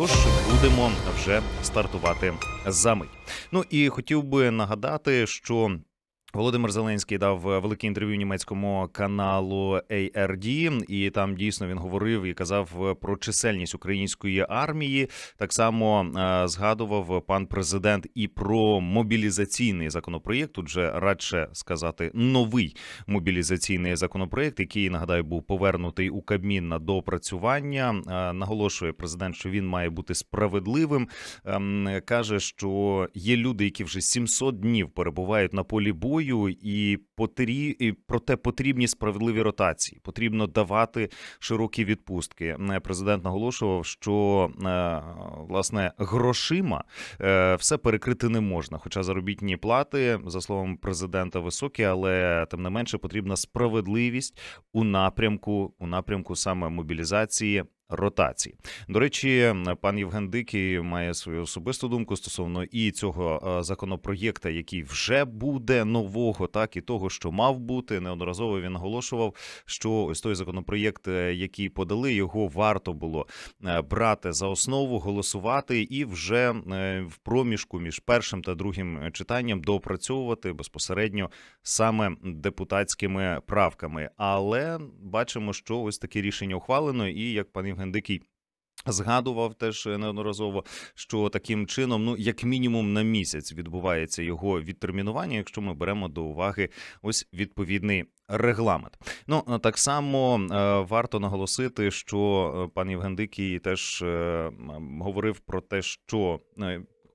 Тож будемо вже стартувати за мить. Ну і хотів би нагадати, що. Володимир Зеленський дав велике інтерв'ю німецькому каналу ARD, і там дійсно він говорив і казав про чисельність української армії. Так само е, згадував пан президент і про мобілізаційний законопроєкт. Тут же радше сказати новий мобілізаційний законопроєкт, який нагадаю був повернутий у Кабмін на доопрацювання. Е, Наголошує президент, що він має бути справедливим. Ем, Каже, що є люди, які вже 700 днів перебувають на полі бою, і потрі... і проте потрібні справедливі ротації. Потрібно давати широкі відпустки. Е, Президент наголошував, що е, власне грошима е, все перекрити не можна. Хоча заробітні плати, за словом президента, високі, але тим не менше потрібна справедливість у напрямку у напрямку саме мобілізації. Ротації до речі, пан Євген Дикий має свою особисту думку стосовно і цього е, законопроєкта, який вже буде нового, так і того, що мав бути. Неодноразово він наголошував, що ось той законопроєкт, е, який подали, його варто було е, брати за основу, голосувати і вже в проміжку між першим та другим читанням доопрацьовувати безпосередньо саме депутатськими правками. Але бачимо, що ось таке рішення ухвалено, і як пан Євген Дикий Згадував теж неодноразово, що таким чином, ну як мінімум на місяць, відбувається його відтермінування, якщо ми беремо до уваги ось відповідний регламент. Ну так само е, варто наголосити, що е, пан Євген Дикий теж е, говорив про те, що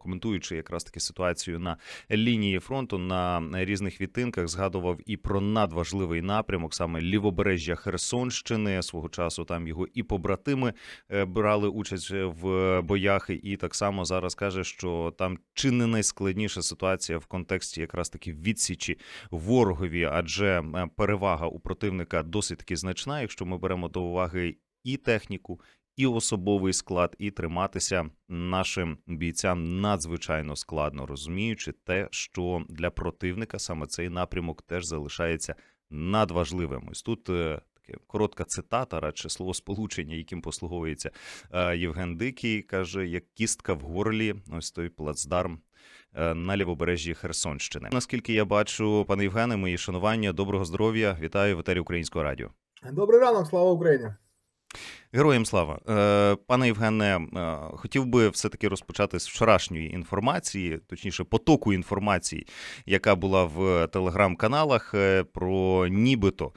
коментуючи якраз таки ситуацію на лінії фронту на різних відтинках, згадував і про надважливий напрямок, саме лівобережжя Херсонщини. Свого часу там його і побратими е, брали участь в боях, і так само зараз каже, що там чи не найскладніша ситуація в контексті якраз таки відсічі ворогові, адже е, перевага у противника досить таки значна, якщо ми беремо до уваги і техніку. І особовий склад, і триматися нашим бійцям надзвичайно складно, розуміючи те, що для противника саме цей напрямок теж залишається надважливим. Ось тут е, таке коротка цитата, радше словосполучення, яким послуговується е, Євген Дикий, каже: як кістка в горлі, ось той плацдарм. е, На лівобережжі Херсонщини. Наскільки я бачу, пане Євгене, мої шанування, доброго здоров'я, вітаю в етері Українського радіо. Добрий ранок, слава Україні. Героям слава, Е, пане Євгене, е, хотів би все таки розпочати з вчорашньої інформації, точніше, потоку інформації, яка була в телеграм-каналах е, про нібито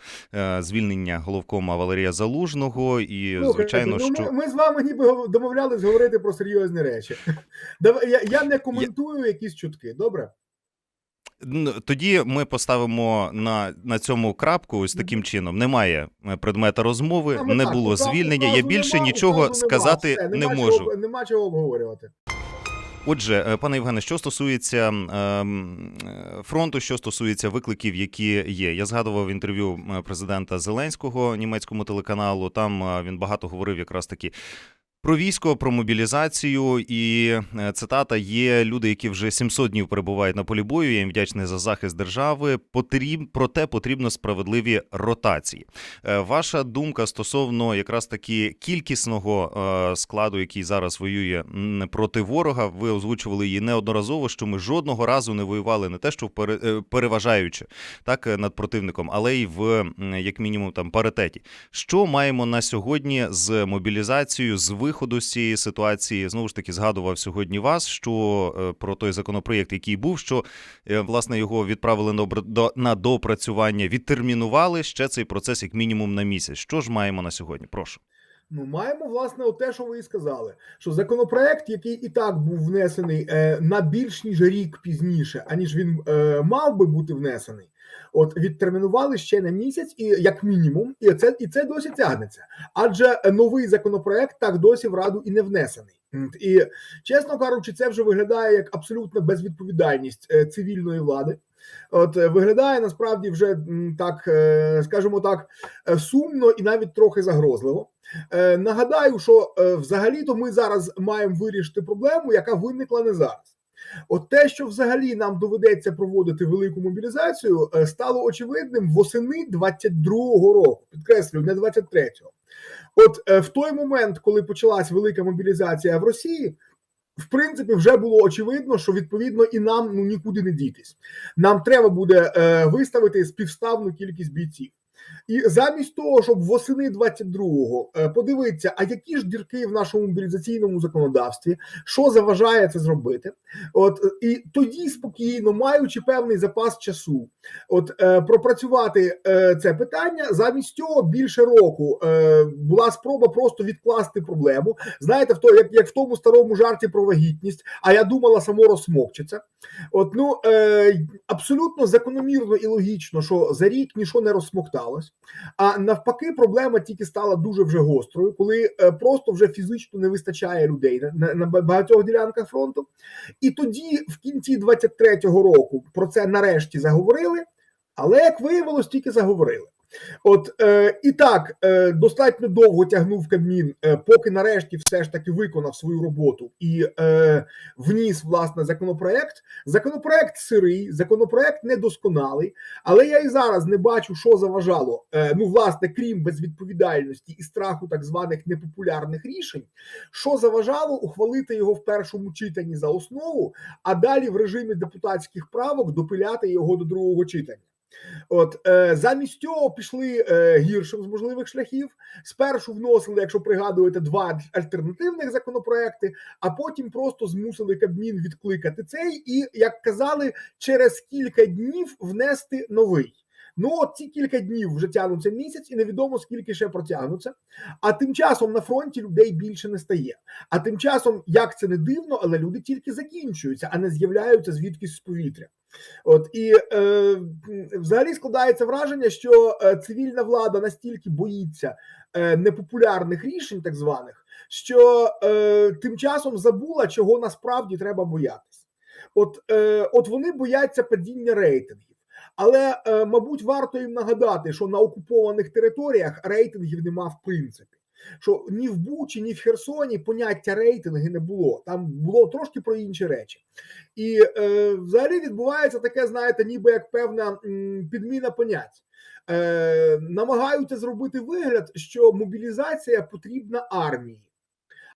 звільнення головкома Валерія Залужного, і звичайно, ну, що ми, ми з вами ніби домовлялись говорити про серйозні речі. Я, я не коментую якісь чутки, добре? Тоді ми поставимо на, на цьому крапку ось таким чином. Немає е, предмета розмови, не було указу- звільнення. Я більше нічого сказати не можу. Нема чого обговорювати. Отже, е, пане Євгене, що стосується ем, е, фронту, що стосується викликів, які є, я згадував інтерв'ю президента Зеленського німецькому телеканалу. Там він багато говорив якраз таки. Про військо, про мобілізацію, і е, цитата є люди, які вже 700 днів перебувають на полі бою. Я їм вдячний за захист держави. Потріб, проте потрібно справедливі ротації. Е, Ваша думка стосовно якраз таки кількісного е, складу, який зараз воює проти ворога. Ви озвучували її неодноразово, що ми жодного разу не воювали не те, що в пере- переважаючи так над противником, але й в як мінімум там паритеті. Що маємо на сьогодні з мобілізацією, з виходу з цієї ситуації? Знову ж таки, згадував сьогодні вас, що е, про той законопроєкт, який був, що е, власне його відправили на обр- до- відтермінували ще цей процес як мінімум на місяць. Що ж маємо на сьогодні? Прошу. Ну, маємо, власне, те, що ви і сказали. Що законопроект, який і так був внесений е, на більш ніж рік пізніше, аніж він е, мав би бути внесений, от відтермінували ще на місяць, і як мінімум, і це і це досі тягнеться. Адже новий законопроект так досі в раду і не внесений. І чесно кажучи, це вже виглядає як абсолютна безвідповідальність е, цивільної влади. От е, виглядає насправді вже так, е, скажімо так, сумно і навіть трохи загрозливо. Нагадаю, що взагалі-то ми зараз маємо вирішити проблему, яка виникла не зараз. От те, що взагалі нам доведеться проводити велику мобілізацію, е, стало очевидним восени 22-го року. Підкреслюю, не 23-го. От е, в той момент, коли почалась велика мобілізація в Росії, в принципі, вже було очевидно, що відповідно і нам ну нікуди не дітись. Нам треба буде е, виставити співставну кількість бійців. І замість того, щоб восени 22-го е, подивитися, а які ж дірки в нашому мобілізаційному законодавстві, що заважає це зробити, от і тоді спокійно, маючи певний запас часу, от е, пропрацювати е, це питання, замість цього більше року була спроба просто відкласти проблему. Знаєте, в то як, як в тому старому жарті про вагітність, а я думала, само розсмокчеться. От ну абсолютно закономірно і логічно, що за рік нічого не розсмокталось. А навпаки, проблема тільки стала дуже вже гострою, коли е, просто вже фізично не вистачає людей на, на, багатьох ділянках фронту. І тоді, в кінці 23-го року, про це нарешті заговорили. Але як виявилось, тільки заговорили. От е, і так е, достатньо довго тягнув Кабмін, е, поки нарешті все ж таки виконав свою роботу і е, вніс власне законопроект. Законопроект сирий, законопроект недосконалий, але я і зараз не бачу, що заважало. Е, ну, власне, крім безвідповідальності і страху так званих непопулярних рішень, що заважало ухвалити його в першому читанні за основу, а далі в режимі депутатських правок допиляти його до другого читання. От е, замість цього пішли е, гіршим з можливих шляхів. Спершу вносили, якщо пригадуєте, два альтернативних законопроекти, а потім просто змусили Кабмін відкликати цей, і як казали, через кілька днів внести новий. Ну, от ці кілька днів вже тягнуться місяць, і невідомо скільки ще протягнуться. А тим часом на фронті людей більше не стає. А тим часом, як це не дивно, але люди тільки закінчуються, а не з'являються звідкись з повітря. От і е, взагалі складається враження, що е, цивільна влада настільки боїться е, непопулярних рішень, так званих, що е, тим часом забула, чого насправді треба боятись. От, е, от вони бояться падіння рейтингів. Але, е, мабуть, варто їм нагадати, що на окупованих територіях рейтингів нема в принципі. Що ні в Бучі, ні в Херсоні поняття рейтинги не було. Там було трошки про інші речі. І е, взагалі відбувається таке, знаєте, ніби як певна підміна понять. Е, намагаються зробити вигляд, що мобілізація потрібна армії.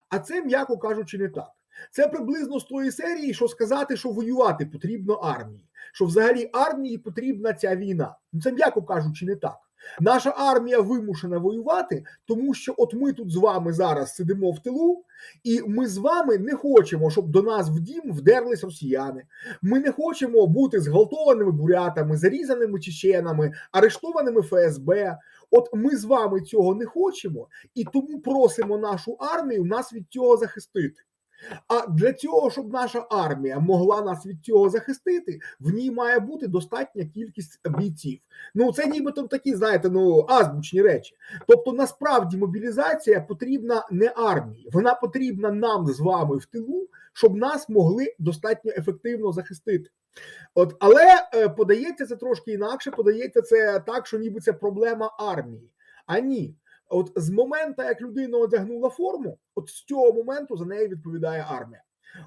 А це, м'яко кажучи, не так. Це приблизно з тої серії, що сказати, що воювати потрібно армії, що взагалі армії потрібна ця війна. Ну це м'яко кажучи, не так. Наша армія вимушена воювати, тому що от ми тут з вами зараз сидимо в тилу, і ми з вами не хочемо, щоб до нас в дім вдерлись росіяни. Ми не хочемо бути зґвалтованими бурятами, зарізаними чеченами, арештованими ФСБ. От ми з вами цього не хочемо, і тому просимо нашу армію нас від цього захистити. А для цього, щоб наша армія могла нас від цього захистити, в ній має бути достатня кількість бійців. Ну це нібито такі, знаєте, ну азбучні речі. Тобто, насправді мобілізація потрібна не армії, вона потрібна нам з вами в тилу, щоб нас могли достатньо ефективно захистити. От, але е, подається це трошки інакше. Подається це так, що ніби це проблема армії. А ні, От з моменту, як людина одягнула форму, от з цього моменту за неї відповідає армія.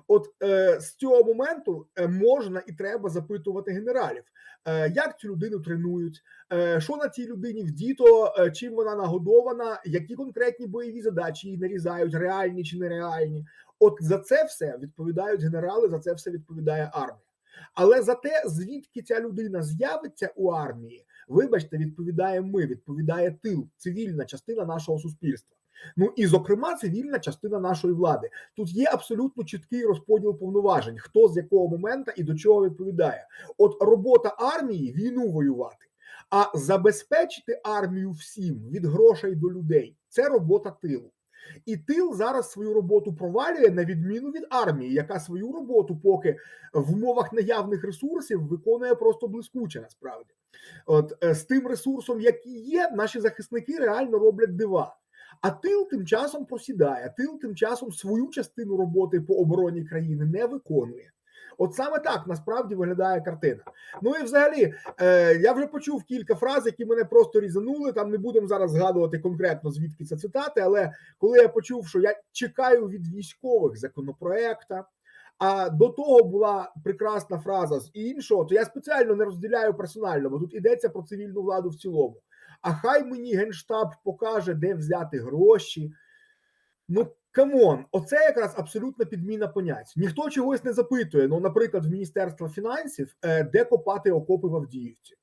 От е, з цього моменту е, можна і треба запитувати генералів, е, як цю людину тренують, е, що на цій людині вдіто, е, чим вона нагодована, які конкретні бойові задачі її нарізають, реальні чи нереальні. От за це все відповідають генерали, за це все відповідає армія. Але за те, звідки ця людина з'явиться у армії, вибачте, відповідаємо ми, відповідає тил, цивільна частина нашого суспільства. Ну і зокрема, цивільна частина нашої влади. Тут є абсолютно чіткий розподіл повноважень, хто з якого моменту і до чого відповідає. От робота армії війну воювати, а забезпечити армію всім від грошей до людей це робота тилу. І тил зараз свою роботу провалює на відміну від армії, яка свою роботу поки в умовах наявних ресурсів виконує просто блискуче. Насправді, от е, з тим ресурсом, який є, наші захисники реально роблять дива. А тил тим часом просідає. Тил тим часом свою частину роботи по обороні країни не виконує. От саме так насправді виглядає картина. Ну і взагалі, е, я вже почув кілька фраз, які мене просто різанули. Там не будемо зараз згадувати конкретно звідки це цитати. Але коли я почув, що я чекаю від військових законопроекта, а до того була прекрасна фраза з іншого, то я спеціально не розділяю персонально, бо тут йдеться про цивільну владу в цілому. а хай мені генштаб покаже, де взяти гроші. Ну, камон, оце якраз абсолютна підміна понять. Ніхто чогось не запитує. Ну, наприклад, в Міністерства фінансів, е, де копати окопи в Авдіївці.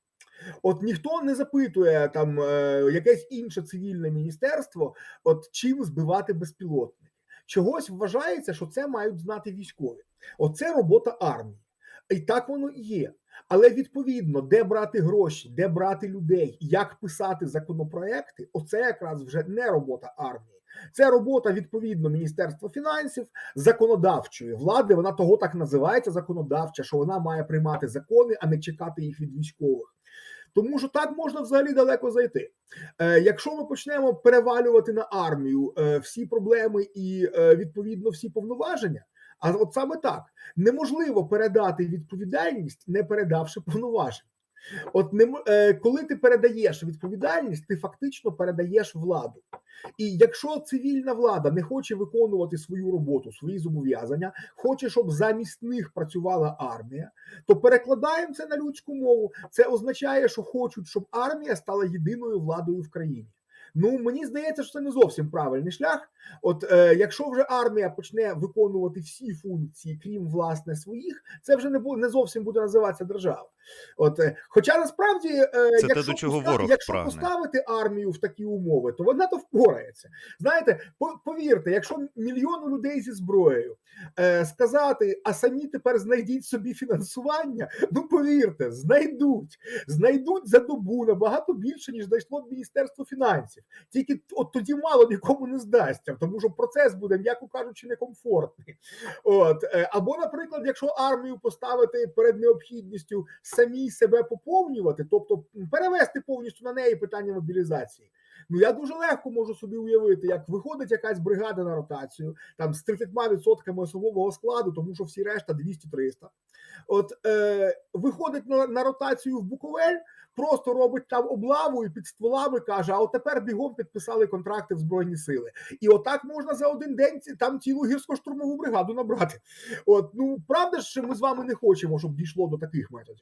От ніхто не запитує там е, якесь інше цивільне міністерство, от чим збивати безпілотники. Чогось вважається, що це мають знати військові. Оце робота армії. І так воно і є. Але відповідно, де брати гроші, де брати людей, як писати законопроекти, оце якраз вже не робота армії. Це робота відповідно Міністерства фінансів, законодавчої влади. Вона того так називається законодавча, що вона має приймати закони, а не чекати їх від військових. Тому що так можна взагалі далеко зайти. Е, якщо ми почнемо перевалювати на армію е, всі проблеми і е, відповідно всі повноваження, а от саме так неможливо передати відповідальність, не передавши повноважень. От не е, коли ти передаєш відповідальність, ти фактично передаєш владу. І якщо цивільна влада не хоче виконувати свою роботу, свої зобов'язання, хоче, щоб замість них працювала армія, то перекладаємо це на людську мову. Це означає, що хочуть, щоб армія стала єдиною владою в країні. Ну мені здається, що це не зовсім правильний шлях. От е, якщо вже армія почне виконувати всі функції, крім власне своїх, це вже не буде не зовсім буде називатися держава. От, е, хоча насправді, е, Це те, до чого поста- ворог якщо прагне. поставити армію в такі умови, то вона то впорається. Знаєте, повірте, якщо мільйону людей зі зброєю е, сказати, а самі тепер знайдіть собі фінансування, ну повірте, знайдуть, знайдуть за добу набагато більше, ніж знайшло б Міністерство фінансів. Тільки от тоді мало нікому не здасться, тому що процес буде, м'яко кажучи, некомфортний. От е, або, наприклад, якщо армію поставити перед необхідністю самій себе поповнювати, тобто перевести повністю на неї питання мобілізації. Ну я дуже легко можу собі уявити, як виходить якась бригада на ротацію, там з 30% особового складу, тому що всі решта 200-300. От е, виходить на, на ротацію в Буковель, просто робить там облаву і під стволами каже: а от тепер бігом підписали контракти в збройні сили. І отак можна за один день там цілу гірсько-штурмову бригаду набрати. От ну правда ж, ми з вами не хочемо, щоб дійшло до таких методів.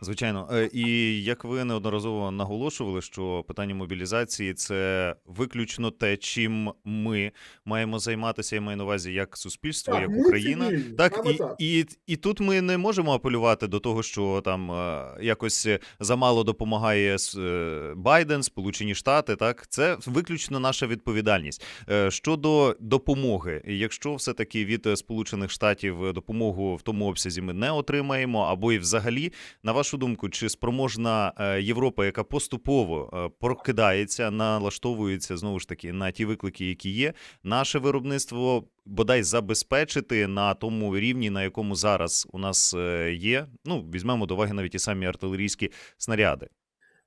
Звичайно, Е, і як ви неодноразово наголошували, що питання мобілізації це виключно те, чим ми маємо займатися. Я маю на увазі як суспільство, як Україна. цивільні, Так і, так. і, і тут ми не можемо апелювати до того, що там е, якось замало допомагає е, Байден, Сполучені Штати. Так, це виключно наша відповідальність. Щодо допомоги, якщо все таки від Сполучених Штатів допомогу в тому обсязі ми не отримаємо, або і взагалі, на вашу думку, чи спроможна е, Європа, яка поступово е, прокидається, налаштовується знову ж таки на ті виклики, які є, наше виробництво бодай забезпечити на тому рівні, на якому зараз у нас е, є. Ну візьмемо до уваги навіть і самі артилерійські снаряди.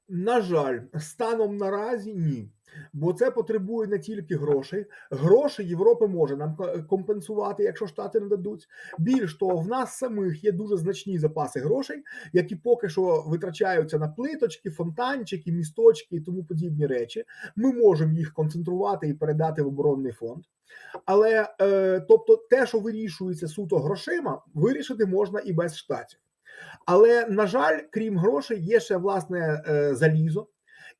На жаль, станом наразі ні. Бо це потребує не тільки грошей. Гроші Європа може нам компенсувати, якщо штати не дадуть. Більш того, в нас самих є дуже значні запаси грошей, які поки що витрачаються на плиточки, фонтанчики, місточки і тому подібні речі. Ми можемо їх концентрувати і передати в оборонний фонд. Але е, тобто, те, що вирішується суто грошима, вирішити можна і без штатів. Але на жаль, крім грошей, є ще власне е, залізо.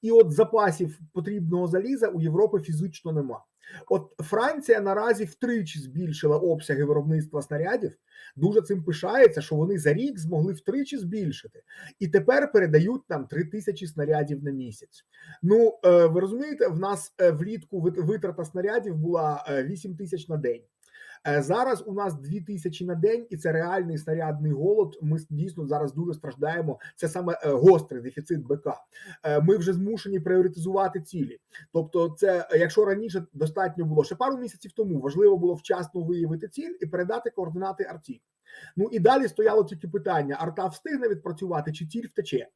І от запасів потрібного заліза у Європи фізично нема. От Франція наразі втричі збільшила обсяги виробництва снарядів. Дуже цим пишається, що вони за рік змогли втричі збільшити, і тепер передають нам 3 тисячі снарядів на місяць. Ну е, ви розумієте, в нас е, влітку витрата снарядів була е, 8 тисяч на день. Е, Зараз у нас 2 тисячі на день, і це реальний снарядний голод. Ми дійсно зараз дуже страждаємо. Це саме е, гострий дефіцит БК. Е, Ми вже змушені пріоритизувати цілі. Тобто, це якщо раніше достатньо було ще пару місяців тому, важливо було вчасно виявити ціль і передати координати арті. Ну і далі стояло тільки питання: арта встигне відпрацювати чи ціль втече.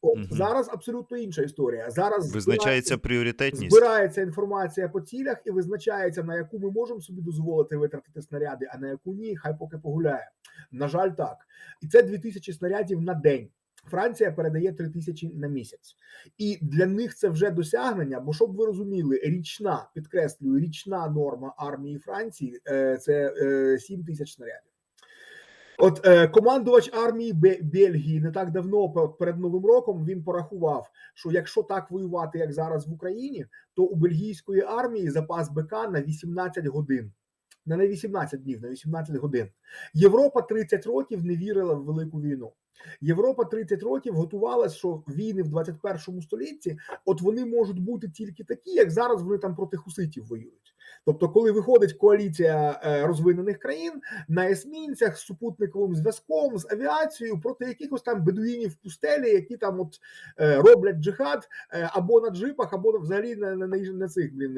От Мгм. зараз абсолютно інша історія. Зараз Визначається збирається- пріоритетність. Збирається інформація по цілях і визначається, на яку ми можемо собі дозволити витратити снаряди, а на яку ні, хай поки погуляє. На жаль, так. І це 2000 снарядів на день. Франція передає 3 тисячі на місяць, і для них це вже досягнення. Бо щоб ви розуміли, річна підкреслюю, річна норма армії Франції е, це е, 7 тисяч снарядів. От е, командувач армії Бе- Бельгії не так давно пе- перед новим роком він порахував, що якщо так воювати, як зараз в Україні, то у бельгійської армії запас БК на 18 годин. Не на 18 днів, на 18 годин. Європа 30 років не вірила в велику війну. Європа 30 років готувалася, що війни в 21 столітті, от вони можуть бути тільки такі, як зараз вони там проти хуситів воюють. Тобто, коли виходить коаліція е, розвинених країн на есмінцях з супутниковим зв'язком, з авіацією проти якихось там бедуїнів пустелі, які там от е, роблять джихад е, або на джипах, або взагалі на, на, на, на цих блін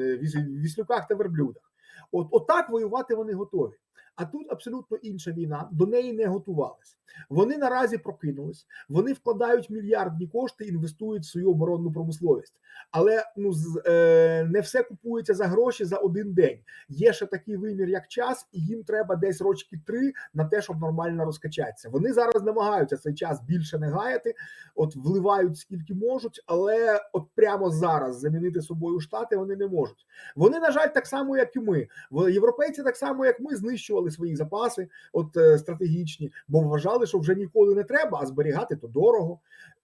віслюках та верблюдах. От отак воювати вони готові. А тут абсолютно інша війна, до неї не готувались. Вони наразі прокинулись, вони вкладають мільярдні кошти, інвестують в свою оборонну промисловість. Але ну з- е, не все купується за гроші за один день. Є ще такий вимір, як час, і їм треба десь рочки три на те, щоб нормально розкачатися. Вони зараз намагаються цей час більше не гаяти, от вливають скільки можуть, але от прямо зараз замінити собою штати вони не можуть. Вони, на жаль, так само, як і ми. Європейці так само, як ми, знищували свої запаси, от е, стратегічні, бо вважали, що вже ніколи не треба, а зберігати то дорого.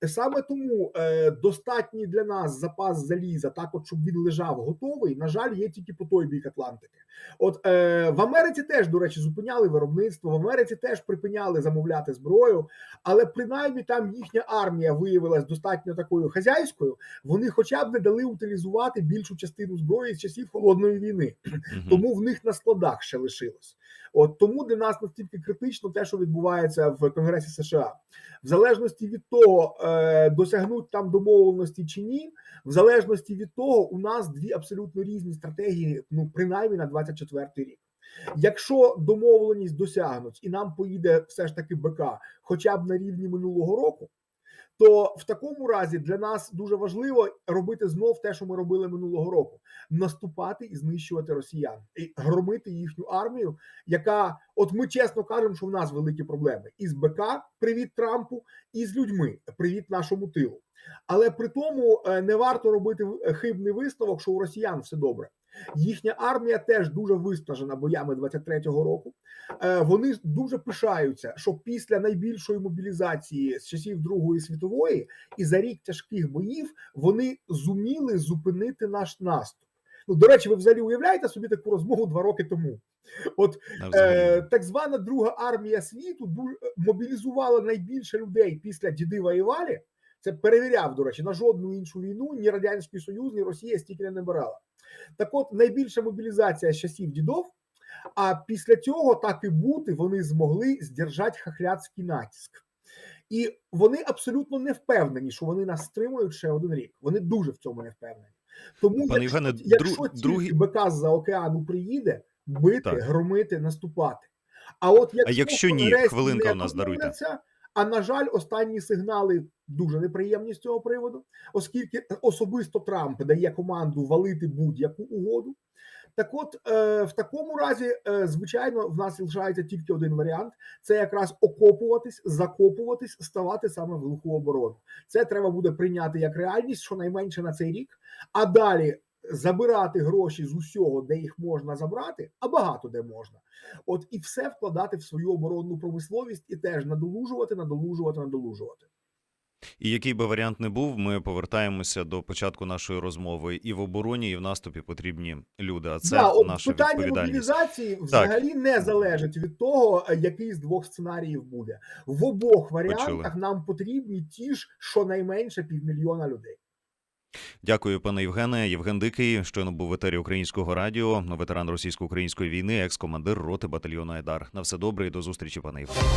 Саме тому е, достатній для нас запас заліза, так от щоб він лежав готовий, на жаль, є тільки по той бік Атлантики. От е, в Америці теж, до речі, зупиняли виробництво. В Америці теж припиняли замовляти зброю, але принаймні там їхня армія виявилась достатньо такою хазяйською. Вони, хоча б не дали утилізувати більшу частину зброї з часів холодної війни тому в них на складах ще лишилось. От тому для нас настільки критично те, що відбувається в Конгресі США, в залежності від того, е, досягнуть там домовленості чи ні, в залежності від того, у нас дві абсолютно різні стратегії, ну принаймні на 24 рік. Якщо домовленість досягнуть і нам поїде все ж таки БК, хоча б на рівні минулого року. То в такому разі для нас дуже важливо робити знов те, що ми робили минулого року: наступати і знищувати росіян, і громити їхню армію, яка, от ми чесно кажемо, що в нас великі проблеми і з БК, привіт Трампу, і з людьми, привіт нашому тилу. Але при тому е, не варто робити в- хибний висновок, що у росіян все добре. Їхня армія теж дуже виснажена боями 23-го року. Е, Вони дуже пишаються, що після найбільшої мобілізації з часів Другої світової і за рік тяжких боїв вони зуміли зупинити наш наступ. Ну, до речі, ви взагалі уявляєте собі таку розмову два роки тому? От Е, так звана Друга армія світу ду- мобілізувала найбільше людей після діди воювали. Це перевіряв, до речі, на жодну іншу війну ні Радянський Союз, ні Росія стільки не набирала. Так от, найбільша мобілізація з часів дідов. А після цього так і бути, вони змогли здержати хахляцький натиск. І вони абсолютно не впевнені, що вони нас стримують ще один рік. Вони дуже в цьому не впевнені. Тому, Пане якщо, Євгене, якщо дру- тільки другий- БК з-за океану приїде, бити, Так. громити, наступати. А от якщо, А якщо ні? Хвилинка у нас, даруйте. А на жаль, останні сигнали дуже неприємні з цього приводу, оскільки особисто Трамп дає команду валити будь-яку угоду. Так, от е, в такому разі, е, звичайно, в нас лишається тільки один варіант: це якраз окопуватись, закопуватись, ставати саме в глуху оборону. Це треба буде прийняти як реальність, щонайменше на цей рік. А далі забирати гроші з усього, де їх можна забрати, а багато де можна. От і все вкладати в свою оборонну промисловість і теж надолужувати, надолужувати, надолужувати. І який би варіант не був, ми повертаємося до початку нашої розмови. І в обороні, і в наступі потрібні люди. А це да, от наша питання відповідальність. мобілізації взагалі не залежить від того, е, який з двох сценаріїв буде. В обох варіантах Почули. нам потрібні ті ж щонайменше півмільйона людей. Дякую, пане Євгене. Євген Дикий щойно був в етері українського радіо, ветеран російсько-української війни, екс-командир роти батальйону Айдар. На все добре і до зустрічі, пане Євгене.